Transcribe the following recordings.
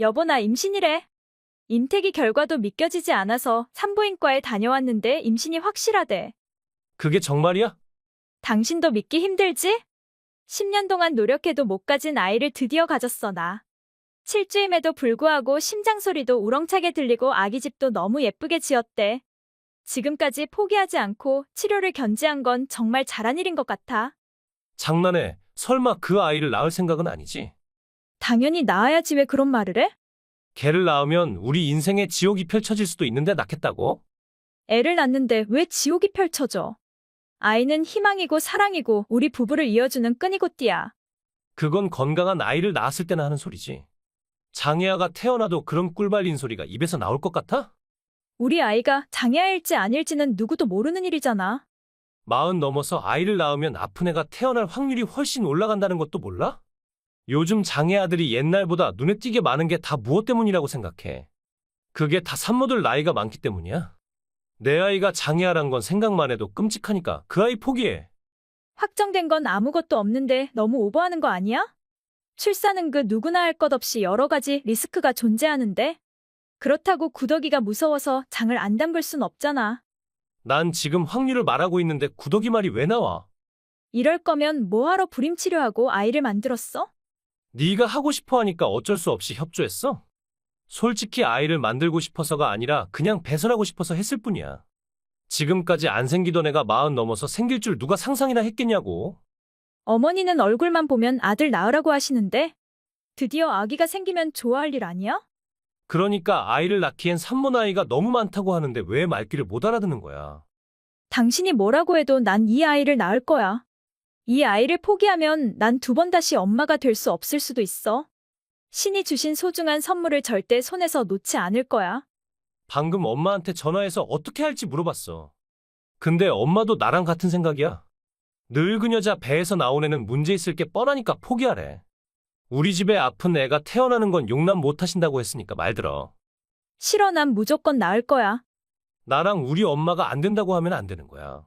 여보 나 임신이래. 임태기 결과도 믿겨지지 않아서 산부인과에 다녀왔는데 임신이 확실하대. 그게 정말이야? 당신도 믿기 힘들지? 10년 동안 노력해도 못 가진 아이를 드디어 가졌어 나. 7주임에도 불구하고 심장 소리도 우렁차게 들리고 아기 집도 너무 예쁘게 지었대. 지금까지 포기하지 않고 치료를 견지한 건 정말 잘한 일인 것 같아. 장난해. 설마 그 아이를 낳을 생각은 아니지? 당연히 낳아야지 왜 그런 말을 해? 걔를 낳으면 우리 인생의 지옥이 펼쳐질 수도 있는데 낳겠다고? 애를 낳는데 왜 지옥이 펼쳐져? 아이는 희망이고 사랑이고 우리 부부를 이어주는 끈이고 띠야. 그건 건강한 아이를 낳았을 때나 하는 소리지. 장애아가 태어나도 그런 꿀발린 소리가 입에서 나올 것 같아? 우리 아이가 장애아일지 아닐지는 누구도 모르는 일이잖아. 마흔 넘어서 아이를 낳으면 아픈 애가 태어날 확률이 훨씬 올라간다는 것도 몰라? 요즘 장애 아들이 옛날보다 눈에 띄게 많은 게 다 무엇 때문이라고 생각해? 그게 다 산모들 나이가 많기 때문이야. 내 아이가 장애아란 건 생각만 해도 끔찍하니까 그 아이 포기해. 확정된 건 아무것도 없는데 너무 오버하는 거 아니야? 출산은 그 누구나 할 것 없이 여러 가지 리스크가 존재하는데 그렇다고 구더기가 무서워서 장을 안 담글 순 없잖아. 난 지금 확률을 말하고 있는데 구더기 말이 왜 나와? 이럴 거면 뭐하러 불임 치료하고 아이를 만들었어? 네가 하고 싶어 하니까 어쩔 수 없이 협조했어? 솔직히 아이를 만들고 싶어서가 아니라 그냥 배설하고 싶어서 했을 뿐이야. 지금까지 안 생기던 애가 마흔 넘어서 생길 줄 누가 상상이나 했겠냐고. 어머니는 얼굴만 보면 아들 낳으라고 하시는데 드디어 아기가 생기면 좋아할 일 아니야? 그러니까 아이를 낳기엔 산모 나이가 너무 많다고 하는데 왜 말귀를 못 알아듣는 거야. 당신이 뭐라고 해도 난 이 아이를 낳을 거야. 이 아이를 포기하면 난 두 번 다시 엄마가 될 수 없을 수도 있어. 신이 주신 소중한 선물을 절대 손에서 놓지 않을 거야. 방금 엄마한테 전화해서 어떻게 할지 물어봤어. 근데 엄마도 나랑 같은 생각이야. 늙은 여자 배에서 나온 애는 문제 있을 게 뻔하니까 포기하래. 우리 집에 아픈 애가 태어나는 건 용납 못 하신다고 했으니까 말 들어. 싫어 난 무조건 낳을 거야. 나랑 우리 엄마가 안 된다고 하면 안 되는 거야.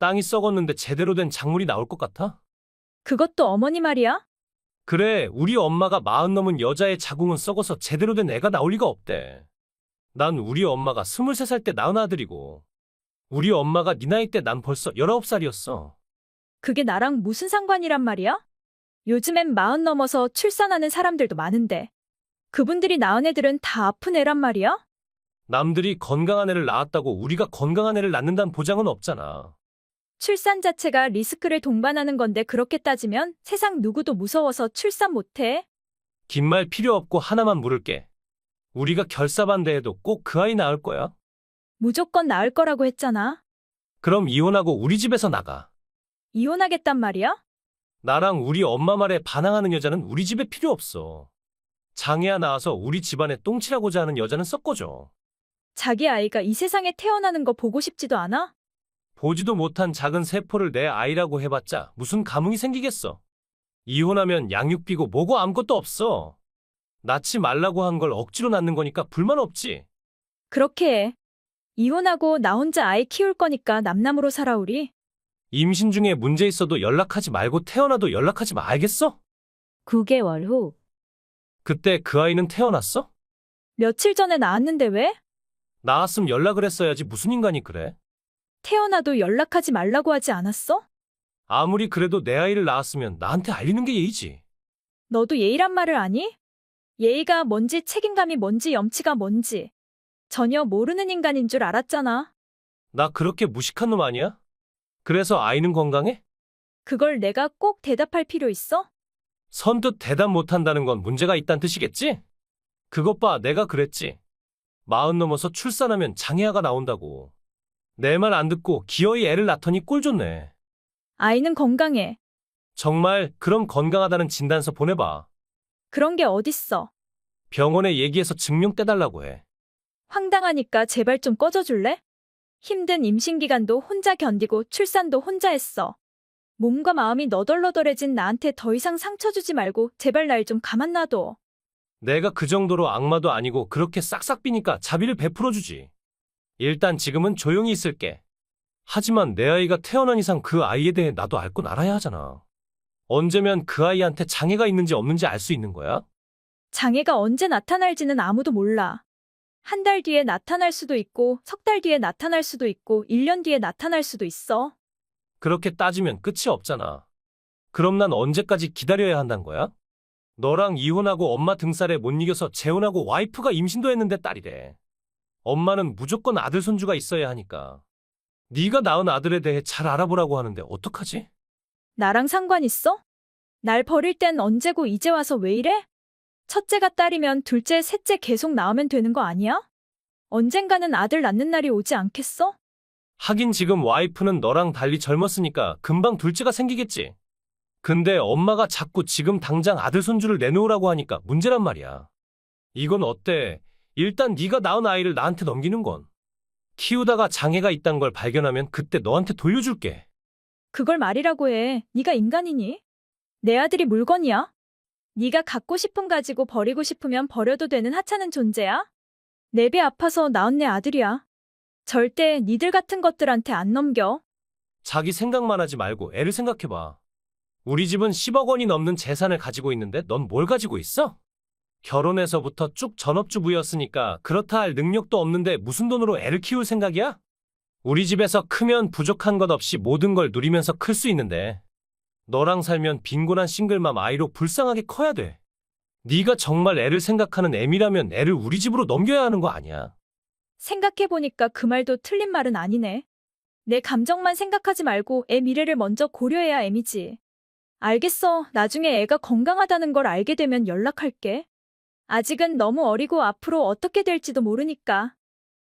땅이 썩었는데 제대로 된 작물이 나올 것 같아? 그것도 어머니 말이야? 그래, 우리 엄마가 마흔 넘은 여자의 자궁은 썩어서 제대로 된 애가 나올 리가 없대. 난 우리 엄마가 23살 때 낳은 아들이고, 우리 엄마가 네 나이 때 난 벌써 19살이었어. 그게 나랑 무슨 상관이란 말이야? 요즘엔 마흔 넘어서 출산하는 사람들도 많은데 그분들이 낳은 애들은 다 아픈 애란 말이야? 남들이 건강한 애를 낳았다고 우리가 건강한 애를 낳는다는 보장은 없잖아. 출산 자체가 리스크를 동반하는 건데 그렇게 따지면 세상 누구도 무서워서 출산 못해. 긴 말 필요 없고 하나만 물을게. 우리가 결사반대해도 꼭 그 아이 낳을 거야? 무조건 낳을 거라고 했잖아. 그럼 이혼하고 우리 집에서 나가. 이혼하겠단 말이야? 나랑 우리 엄마 말에 반항하는 여자는 우리 집에 필요 없어. 장애아 낳아서 우리 집안에 똥칠하고자 하는 여자는 섞어줘. 자기 아이가 이 세상에 태어나는 거 보고 싶지도 않아? 보지도 못한 작은 세포를 내 아이라고 해봤자 무슨 감흥이 생기겠어. 이혼하면 양육비고 뭐고 아무것도 없어. 낳지 말라고 한 걸 억지로 낳는 거니까 불만 없지. 그렇게 해. 이혼하고 나 혼자 아이 키울 거니까 남남으로 살아 우리. 임신 중에 문제 있어도 연락하지 말고 태어나도 연락하지 마, 알겠어? 9개월 후. 그때 그 아이는 태어났어? 며칠 전에 낳았는데 왜? 낳았으면 연락을 했어야지 무슨 인간이 그래? 태어나도 연락하지 말라고 하지 않았어? 아무리 그래도 내 아이를 낳았으면 나한테 알리는 게 예의지. 너도 예의란 말을 아니? 예의가 뭔지 책임감이 뭔지 염치가 뭔지 전혀 모르는 인간인 줄 알았잖아. 나 그렇게 무식한 놈 아니야? 그래서 아이는 건강해? 그걸 내가 꼭 대답할 필요 있어? 선뜻 대답 못한다는 건 문제가 있단 뜻이겠지? 그것 봐, 내가 그랬지. 마흔 넘어서 출산하면 장애아가 나온다고. 내 말 안 듣고 기어이 애를 낳더니 꼴 좋네. 아이는 건강해. 정말 그럼 건강하다는 진단서 보내봐. 그런 게 어딨어. 병원에 얘기해서 증명 떼달라고 해. 황당하니까 제발 좀 꺼져줄래? 힘든 임신 기간도 혼자 견디고 출산도 혼자 했어. 몸과 마음이 너덜너덜해진 나한테 더 이상 상처 주지 말고 제발 날 좀 가만 놔둬. 내가 그 정도로 악마도 아니고 그렇게 싹싹 비니까 자비를 베풀어주지. 일단 지금은 조용히 있을게. 하지만 내 아이가 태어난 이상 그 아이에 대해 나도 알고 알아야 하잖아. 언제면 그 아이한테 장애가 있는지 없는지 알 수 있는 거야? 장애가 언제 나타날지는 아무도 몰라. 한 달 뒤에 나타날 수도 있고, 석 달 뒤에 나타날 수도 있고, 1년 뒤에 나타날 수도 있어. 그렇게 따지면 끝이 없잖아. 그럼 난 언제까지 기다려야 한단 거야? 너랑 이혼하고 엄마 등살에 못 이겨서 재혼하고 와이프가 임신도 했는데 딸이래. 엄마는 무조건 아들 손주가 있어야 하니까. 네가 낳은 아들에 대해 잘 알아보라고 하는데 어떡하지? 나랑 상관 있어? 날 버릴 땐 언제고 이제 와서 왜 이래? 첫째가 딸이면 둘째, 셋째 계속 낳으면 되는 거 아니야? 언젠가는 아들 낳는 날이 오지 않겠어? 하긴 지금 와이프는 너랑 달리 젊었으니까 금방 둘째가 생기겠지. 근데 엄마가 자꾸 지금 당장 아들 손주를 내놓으라고 하니까 문제란 말이야. 이건 어때? 일단 네가 낳은 아이를 나한테 넘기는 건. 키우다가 장애가 있단 걸 발견하면 그때 너한테 돌려줄게. 그걸 말이라고 해. 네가 인간이니? 내 아들이 물건이야? 네가 갖고 싶은 가지고 버리고 싶으면 버려도 되는 하찮은 존재야? 내 배 아파서 낳은 내 아들이야. 절대 니들 같은 것들한테 안 넘겨. 자기 생각만 하지 말고 애를 생각해봐. 우리 집은 10억 원이 넘는 재산을 가지고 있는데 넌 뭘 가지고 있어? 결혼해서부터 쭉 전업주부였으니까 그렇다 할 능력도 없는데 무슨 돈으로 애를 키울 생각이야? 우리 집에서 크면 부족한 것 없이 모든 걸 누리면서 클 수 있는데 너랑 살면 빈곤한 싱글맘 아이로 불쌍하게 커야 돼. 네가 정말 애를 생각하는 애미라면 애를 우리 집으로 넘겨야 하는 거 아니야. 생각해보니까 그 말도 틀린 말은 아니네. 내 감정만 생각하지 말고 애 미래를 먼저 고려해야 애미지. 알겠어. 나중에 애가 건강하다는 걸 알게 되면 연락할게. 아직은 너무 어리고 앞으로 어떻게 될지도 모르니까.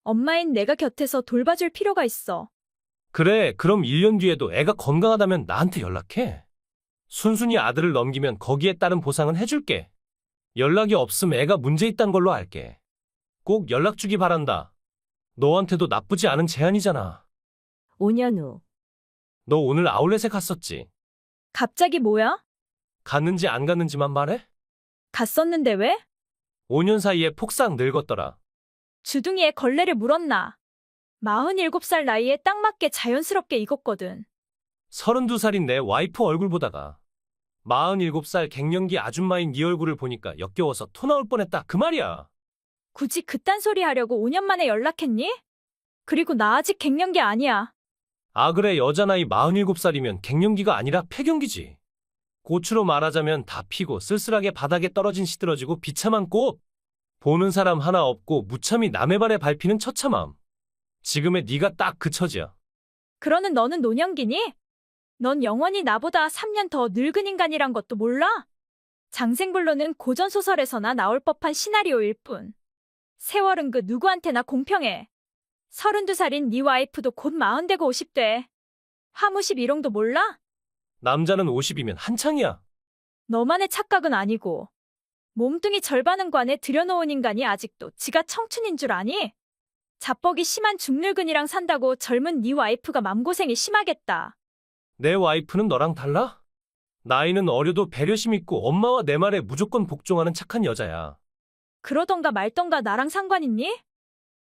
엄마인 내가 곁에서 돌봐줄 필요가 있어. 그래, 그럼 1년 뒤에도 애가 건강하다면 나한테 연락해. 순순히 아들을 넘기면 거기에 따른 보상은 해줄게. 연락이 없음 애가 문제 있단 걸로 알게. 꼭 연락 주기 바란다. 너한테도 나쁘지 않은 제안이잖아. 5년 후, 너 오늘 아울렛에 갔었지? 갑자기 뭐야? 갔는지 안 갔는지만 말해? 갔었는데 왜? 5년 사이에 폭삭 늙었더라. 주둥이에 걸레를 물었나? 47살 나이에 딱 맞게 자연스럽게 익었거든. 32살인 내 와이프 얼굴 보다가 47살 갱년기 아줌마인 네 얼굴을 보니까 역겨워서 토 나올 뻔했다. 그 말이야. 굳이 그딴 소리 하려고 5년 만에 연락했니? 그리고 나 아직 갱년기 아니야. 아 그래 여자 나이 47살이면 갱년기가 아니라 폐경기지. 고추로 말하자면 다 피고 쓸쓸하게 바닥에 떨어진 시들어지고 비참한 꽃. 보는 사람 하나 없고 무참히 남의 발에 밟히는 처참함. 지금의 네가 딱 그 처지야. 그러는 너는 노년기니? 넌 영원히 나보다 3년 더 늙은 인간이란 것도 몰라? 장생불로는 고전소설에서나 나올 법한 시나리오일 뿐. 세월은 그 누구한테나 공평해. 32살인 네 와이프도 곧 40되고 50돼. 화무십 이롱도 몰라? 남자는 50이면 한창이야. 너만의 착각은 아니고. 몸뚱이 절반은 관에 들여놓은 인간이 아직도 지가 청춘인 줄 아니? 자뻑이 심한 중늙은이랑 산다고 젊은 네 와이프가 맘고생이 심하겠다. 내 와이프는 너랑 달라? 나이는 어려도 배려심 있고 엄마와 내 말에 무조건 복종하는 착한 여자야. 그러던가 말던가 나랑 상관 있니?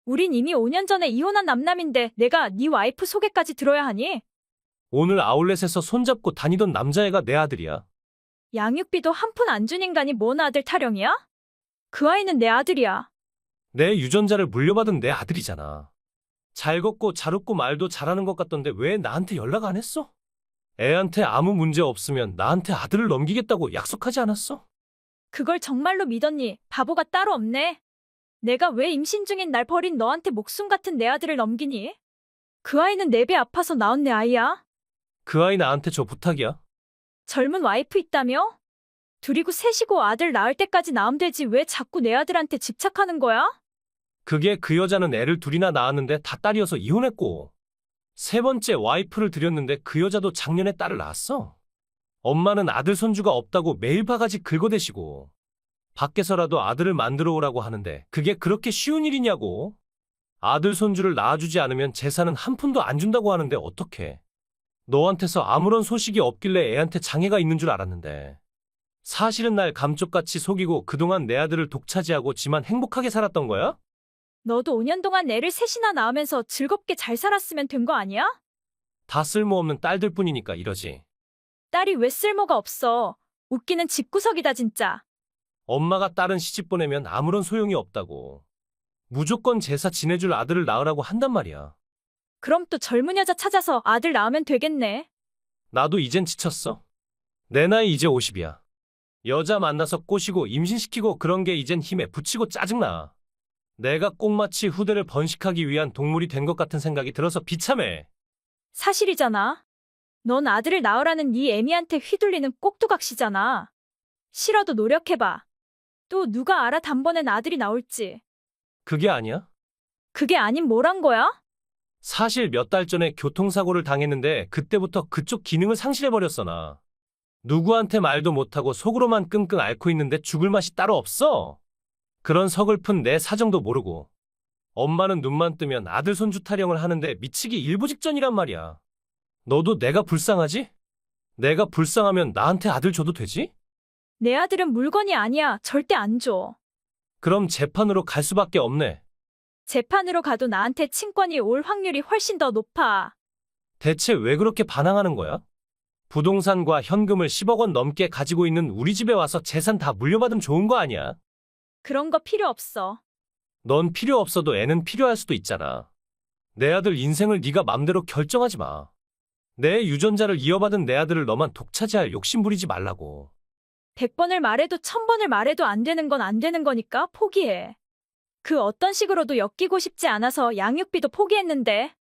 우린 이미 5년 전에 이혼한 남남인데 내가 네 와이프 소개까지 들어야 하니? 오늘 아울렛에서 손잡고 다니던 남자애가 내 아들이야. 양육비도 한 푼 안 준 인간이 뭔 아들 타령이야? 그 아이는 내 아들이야. 내 유전자를 물려받은 내 아들이잖아. 잘 걷고 잘 웃고 말도 잘하는 것 같던데 왜 나한테 연락 안 했어? 애한테 아무 문제 없으면 나한테 아들을 넘기겠다고 약속하지 않았어? 그걸 정말로 믿었니? 바보가 따로 없네. 내가 왜 임신 중인 날 버린 너한테 목숨 같은 내 아들을 넘기니? 그 아이는 내배 아파서 낳은 내 아이야. 그 아이 나한테 줘 부탁이야. 젊은 와이프 있다며? 둘이고 셋이고 아들 낳을 때까지 낳으면 되지 왜 자꾸 내 아들한테 집착하는 거야? 그게 그 여자는 애를 둘이나 낳았는데 다 딸이어서 이혼했고 세 번째 와이프를 들였는데 그 여자도 작년에 딸을 낳았어. 엄마는 아들 손주가 없다고 매일 바가지 긁어대시고 밖에서라도 아들을 만들어 오라고 하는데 그게 그렇게 쉬운 일이냐고. 아들 손주를 낳아주지 않으면 재산은 한 푼도 안 준다고 하는데 어떡해. 너한테서 아무런 소식이 없길래 애한테 장애가 있는 줄 알았는데. 사실은 날 감쪽같이 속이고 그동안 내 아들을 독차지하고 지만 행복하게 살았던 거야? 너도 5년 동안 애를 셋이나 낳으면서 즐겁게 잘 살았으면 된 거 아니야? 다 쓸모없는 딸들 뿐이니까 이러지. 딸이 왜 쓸모가 없어? 웃기는 집구석이다 진짜. 엄마가 딸은 시집 보내면 아무런 소용이 없다고. 무조건 제사 지내줄 아들을 낳으라고 한단 말이야. 그럼 또 젊은 여자 찾아서 아들 낳으면 되겠네. 나도 이젠 지쳤어. 내 나이 이제 50이야. 여자 만나서 꼬시고 임신시키고 그런 게 이젠 힘에 부치고 짜증나. 내가 꽁마치 후대를 번식하기 위한 동물이 된 것 같은 생각이 들어서 비참해. 사실이잖아. 넌 아들을 낳으라는 네 애미한테 휘둘리는 꼭두각시잖아. 싫어도 노력해봐. 또 누가 알아 단번엔 아들이 나올지. 그게 아니야? 그게 아닌 뭐란 거야? 사실 몇 달 전에 교통사고를 당했는데 그때부터 그쪽 기능을 상실해버렸어 나. 누구한테 말도 못하고 속으로만 끙끙 앓고 있는데 죽을 맛이 따로 없어. 그런 서글픈 내 사정도 모르고. 엄마는 눈만 뜨면 아들 손주 타령을 하는데 미치기 일부 직전이란 말이야. 너도 내가 불쌍하지? 내가 불쌍하면 나한테 아들 줘도 되지? 내 아들은 물건이 아니야. 절대 안 줘. 그럼 재판으로 갈 수밖에 없네. 재판으로 가도 나한테 친권이 올 확률이 훨씬 더 높아. 대체 왜 그렇게 반항하는 거야? 부동산과 현금을 10억 원 넘게 가지고 있는 우리 집에 와서 재산 다 물려받으면 좋은 거 아니야? 그런 거 필요 없어. 넌 필요 없어도 애는 필요할 수도 있잖아. 내 아들 인생을 네가 맘대로 결정하지 마. 내 유전자를 이어받은 내 아들을 너만 독차지할 욕심 부리지 말라고. 100번을 말해도 1000번을 말해도 안 되는 건 안 되는 거니까 포기해. 그 어떤 식으로도 엮이고 싶지 않아서 양육비도 포기했는데.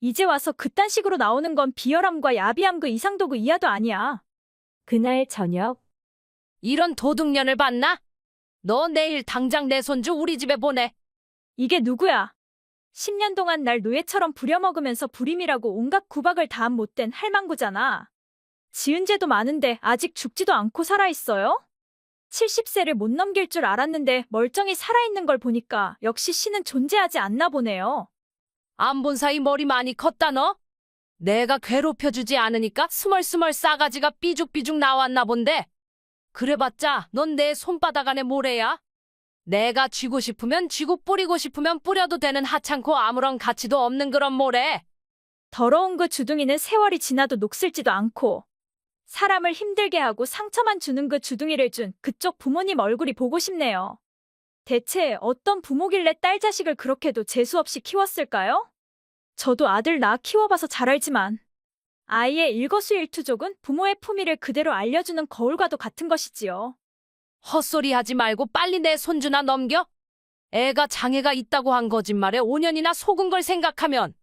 이제 와서 그딴 식으로 나오는 건 비열함과 야비함 그 이상도 그 이하도 아니야. 그날 저녁. 이런 도둑년을 봤나? 너 내일 당장 내 손주 우리 집에 보내. 이게 누구야? 10년 동안 날 노예처럼 부려먹으면서 불임이라고 온갖 구박을 다한 못된 할망구잖아. 지은 죄도 많은데 아직 죽지도 않고 살아있어요? 70세를 못 넘길 줄 알았는데 멀쩡히 살아있는 걸 보니까 역시 신은 존재하지 않나 보네요. 안 본 사이 머리 많이 컸다 너? 내가 괴롭혀주지 않으니까 스멀스멀 싸가지가 삐죽삐죽 나왔나 본데. 그래봤자 넌 내 손바닥 안에 모래야. 내가 쥐고 싶으면 쥐고 뿌리고 싶으면 뿌려도 되는 하찮고 아무런 가치도 없는 그런 모래. 더러운 그 주둥이는 세월이 지나도 녹슬지도 않고 사람을 힘들게 하고 상처만 주는 그 주둥이를 준 그쪽 부모님 얼굴이 보고 싶네요. 대체 어떤 부모길래 딸 자식을 그렇게도 재수없이 키웠을까요? 저도 아들 낳아 키워봐서 잘 알지만 아이의 일거수일투족은 부모의 품위를 그대로 알려주는 거울과도 같은 것이지요. 헛소리 하지 말고 빨리 내 손주나 넘겨. 애가 장애가 있다고 한 거짓말에 5년이나 속은 걸 생각하면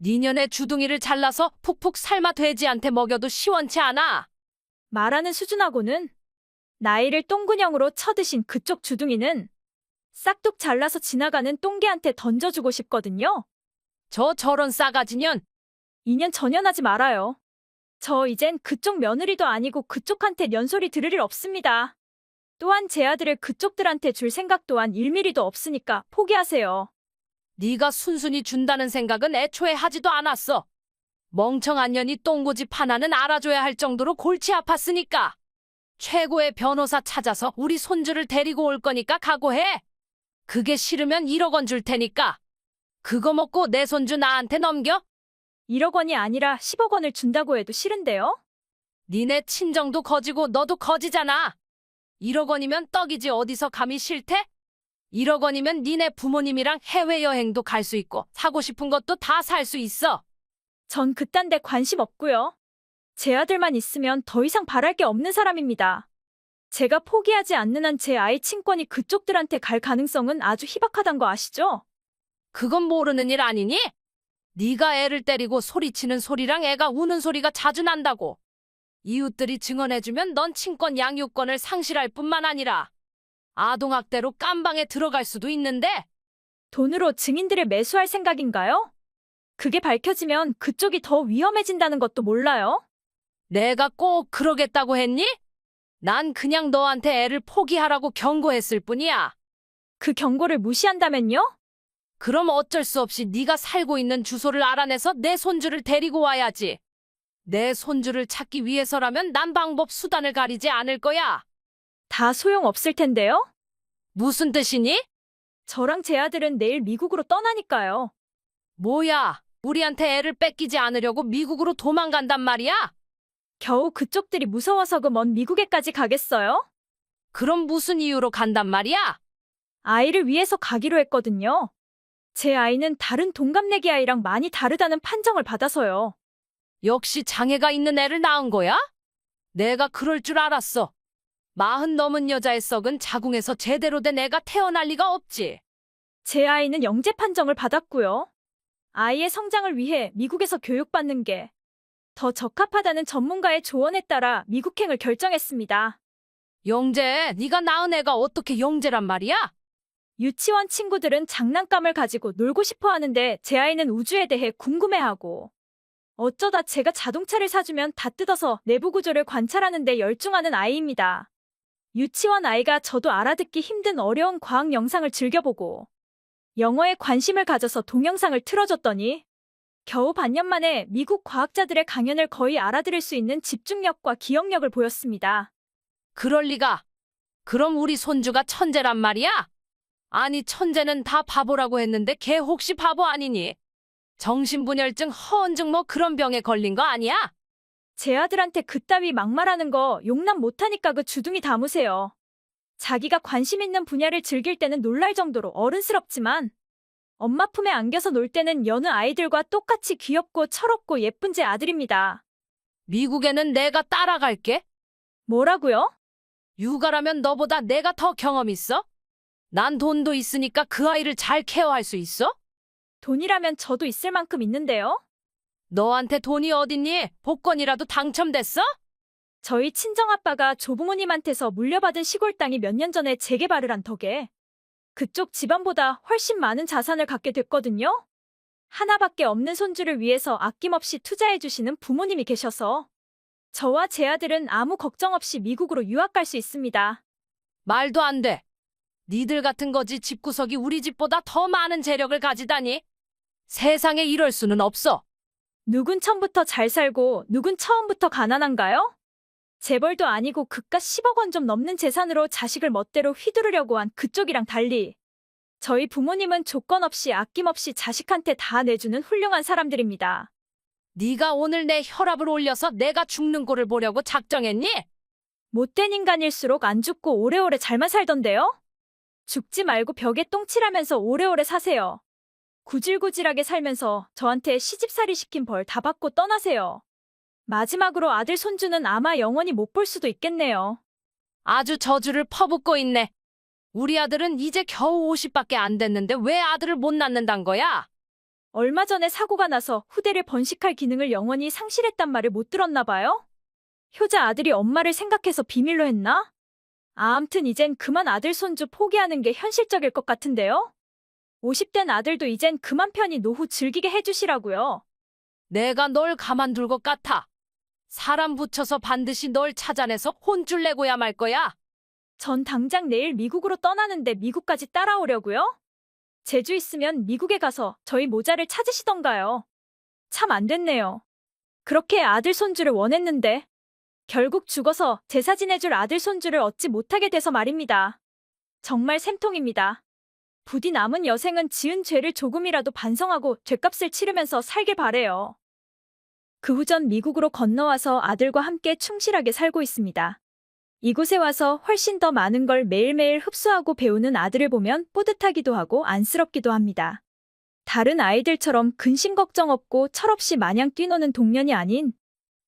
니년의 주둥이를 잘라서 푹푹 삶아 돼지한테 먹여도 시원치 않아. 말하는 수준하고는 나이를 똥근형으로 쳐드신 그쪽 주둥이는 싹둑 잘라서 지나가는 똥개한테 던져주고 싶거든요. 저 저런 싸가지년 2년 전연하지 말아요. 저 이젠 그쪽 며느리도 아니고 그쪽한테 연소리 들을 일 없습니다. 또한 제 아들을 그쪽들한테 줄 생각 또한 1미리도 없으니까 포기하세요. 네가 순순히 준다는 생각은 애초에 하지도 않았어. 멍청한 년이 똥고집 하나는 알아줘야 할 정도로 골치 아팠으니까. 최고의 변호사 찾아서 우리 손주를 데리고 올 거니까 각오해. 그게 싫으면 1억 원 줄 테니까. 그거 먹고 내 손주 나한테 넘겨? 1억 원이 아니라 10억 원을 준다고 해도 싫은데요? 니네 친정도 거지고 너도 거지잖아. 1억 원이면 떡이지 어디서 감히 싫대? 1억 원이면 니네 부모님이랑 해외여행도 갈 수 있고 사고 싶은 것도 다 살 수 있어. 전 그딴 데 관심 없고요. 제 아들만 있으면 더 이상 바랄 게 없는 사람입니다. 제가 포기하지 않는 한 제 아이 친권이 그쪽들한테 갈 가능성은 아주 희박하단 거 아시죠? 그건 모르는 일 아니니? 네가 애를 때리고 소리치는 소리랑 애가 우는 소리가 자주 난다고. 이웃들이 증언해주면 넌 친권 양육권을 상실할 뿐만 아니라 아동학대로 깜방에 들어갈 수도 있는데 돈으로 증인들을 매수할 생각인가요? 그게 밝혀지면 그쪽이 더 위험해진다는 것도 몰라요? 내가 꼭 그러겠다고 했니? 난 그냥 너한테 애를 포기하라고 경고했을 뿐이야. 그 경고를 무시한다면요? 그럼 어쩔 수 없이 네가 살고 있는 주소를 알아내서 내 손주를 데리고 와야지. 내 손주를 찾기 위해서라면 난 방법 수단을 가리지 않을 거야. 다 소용없을 텐데요? 무슨 뜻이니? 저랑 제 아들은 내일 미국으로 떠나니까요. 뭐야, 우리한테 애를 뺏기지 않으려고 미국으로 도망간단 말이야? 겨우 그쪽들이 무서워서 그 먼 미국에까지 가겠어요? 그럼 무슨 이유로 간단 말이야? 아이를 위해서 가기로 했거든요. 제 아이는 다른 동갑내기 아이랑 많이 다르다는 판정을 받아서요. 역시 장애가 있는 애를 낳은 거야? 내가 그럴 줄 알았어. 마흔 넘은 여자의 썩은 자궁에서 제대로 된 애가 태어날 리가 없지. 제 아이는 영재 판정을 받았고요. 아이의 성장을 위해 미국에서 교육받는 게 더 적합하다는 전문가의 조언에 따라 미국행을 결정했습니다. 영재, 네가 낳은 애가 어떻게 영재란 말이야? 유치원 친구들은 장난감을 가지고 놀고 싶어 하는데 제 아이는 우주에 대해 궁금해하고 어쩌다 제가 자동차를 사주면 다 뜯어서 내부 구조를 관찰하는데 열중하는 아이입니다. 유치원 아이가 저도 알아듣기 힘든 어려운 과학 영상을 즐겨보고 영어에 관심을 가져서 동영상을 틀어줬더니 겨우 반년 만에 미국 과학자들의 강연을 거의 알아들을 수 있는 집중력과 기억력을 보였습니다. 그럴 리가. 그럼 우리 손주가 천재란 말이야? 아니, 천재는 다 바보라고 했는데 걔 혹시 바보 아니니? 정신분열증, 허언증 뭐 그런 병에 걸린 거 아니야? 제 아들한테 그따위 막말하는 거 용납 못하니까 그 주둥이 담으세요. 자기가 관심 있는 분야를 즐길 때는 놀랄 정도로 어른스럽지만 엄마 품에 안겨서 놀 때는 여느 아이들과 똑같이 귀엽고 철없고 예쁜 제 아들입니다. 미국에는 내가 따라갈게. 뭐라고요? 육아라면 너보다 내가 더 경험 있어? 난 돈도 있으니까 그 아이를 잘 케어할 수 있어? 돈이라면 저도 있을 만큼 있는데요. 너한테 돈이 어딨니? 복권이라도 당첨됐어? 저희 친정아빠가 조부모님한테서 물려받은 시골 땅이 몇 년 전에 재개발을 한 덕에 그쪽 집안보다 훨씬 많은 자산을 갖게 됐거든요. 하나밖에 없는 손주를 위해서 아낌없이 투자해주시는 부모님이 계셔서 저와 제 아들은 아무 걱정 없이 미국으로 유학 갈 수 있습니다. 말도 안 돼. 니들 같은 거지 집구석이 우리 집보다 더 많은 재력을 가지다니. 세상에 이럴 수는 없어. 누군 처음부터 잘 살고 누군 처음부터 가난한가요? 재벌도 아니고 그깟 10억 원 좀 넘는 재산으로 자식을 멋대로 휘두르려고 한 그쪽이랑 달리 저희 부모님은 조건 없이 아낌없이 자식한테 다 내주는 훌륭한 사람들입니다. 네가 오늘 내 혈압을 올려서 내가 죽는 꼴을 보려고 작정했니? 못된 인간일수록 안 죽고 오래오래 잘만 살던데요? 죽지 말고 벽에 똥칠하면서 오래오래 사세요. 구질구질하게 살면서 저한테 시집살이 시킨 벌 다 받고 떠나세요. 마지막으로 아들 손주는 아마 영원히 못 볼 수도 있겠네요. 아주 저주를 퍼붓고 있네. 우리 아들은 이제 겨우 50밖에 안 됐는데 왜 아들을 못 낳는단 거야? 얼마 전에 사고가 나서 후대를 번식할 기능을 영원히 상실했단 말을 못 들었나 봐요? 효자 아들이 엄마를 생각해서 비밀로 했나? 아, 암튼 이젠 그만 아들 손주 포기하는 게 현실적일 것 같은데요? 50된 아들도 이젠 그만 편히 노후 즐기게 해주시라고요. 내가 널 가만둘 것 같아. 사람 붙여서 반드시 널 찾아내서 혼쭐 내고야 말 거야. 전 당장 내일 미국으로 떠나는데 미국까지 따라오려고요? 제주 있으면 미국에 가서 저희 모자를 찾으시던가요. 참 안 됐네요. 그렇게 아들 손주를 원했는데 결국 죽어서 제사 지내줄 아들 손주를 얻지 못하게 돼서 말입니다. 정말 샘통입니다. 부디 남은 여생은 지은 죄를 조금이라도 반성하고 죄값을 치르면서 살길 바래요. 그 후 전 미국으로 건너와서 아들과 함께 충실하게 살고 있습니다. 이곳에 와서 훨씬 더 많은 걸 매일매일 흡수하고 배우는 아들을 보면 뿌듯하기도 하고 안쓰럽기도 합니다. 다른 아이들처럼 근심 걱정 없고 철없이 마냥 뛰노는 동년이 아닌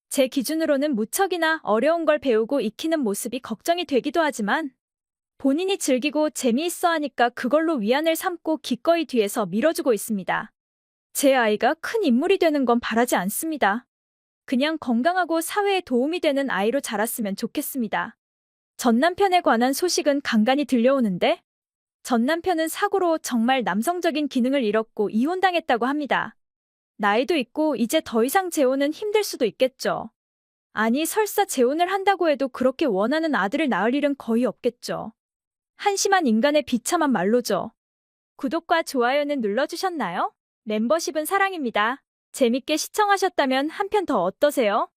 제 기준으로는 무척이나 어려운 걸 배우고 익히는 모습이 걱정이 되기도 하지만 본인이 즐기고 재미있어 하니까 그걸로 위안을 삼고 기꺼이 뒤에서 밀어주고 있습니다. 제 아이가 큰 인물이 되는 건 바라지 않습니다. 그냥 건강하고 사회에 도움이 되는 아이로 자랐으면 좋겠습니다. 전 남편에 관한 소식은 간간히 들려오는데 전 남편은 사고로 정말 남성적인 기능을 잃었고 이혼당했다고 합니다. 나이도 있고 이제 더 이상 재혼은 힘들 수도 있겠죠. 아니 설사 재혼을 한다고 해도 그렇게 원하는 아들을 낳을 일은 거의 없겠죠. 한심한 인간의 비참한 말로죠. 구독과 좋아요는 눌러주셨나요? 멤버십은 사랑입니다. 재밌게 시청하셨다면 한 편 더 어떠세요?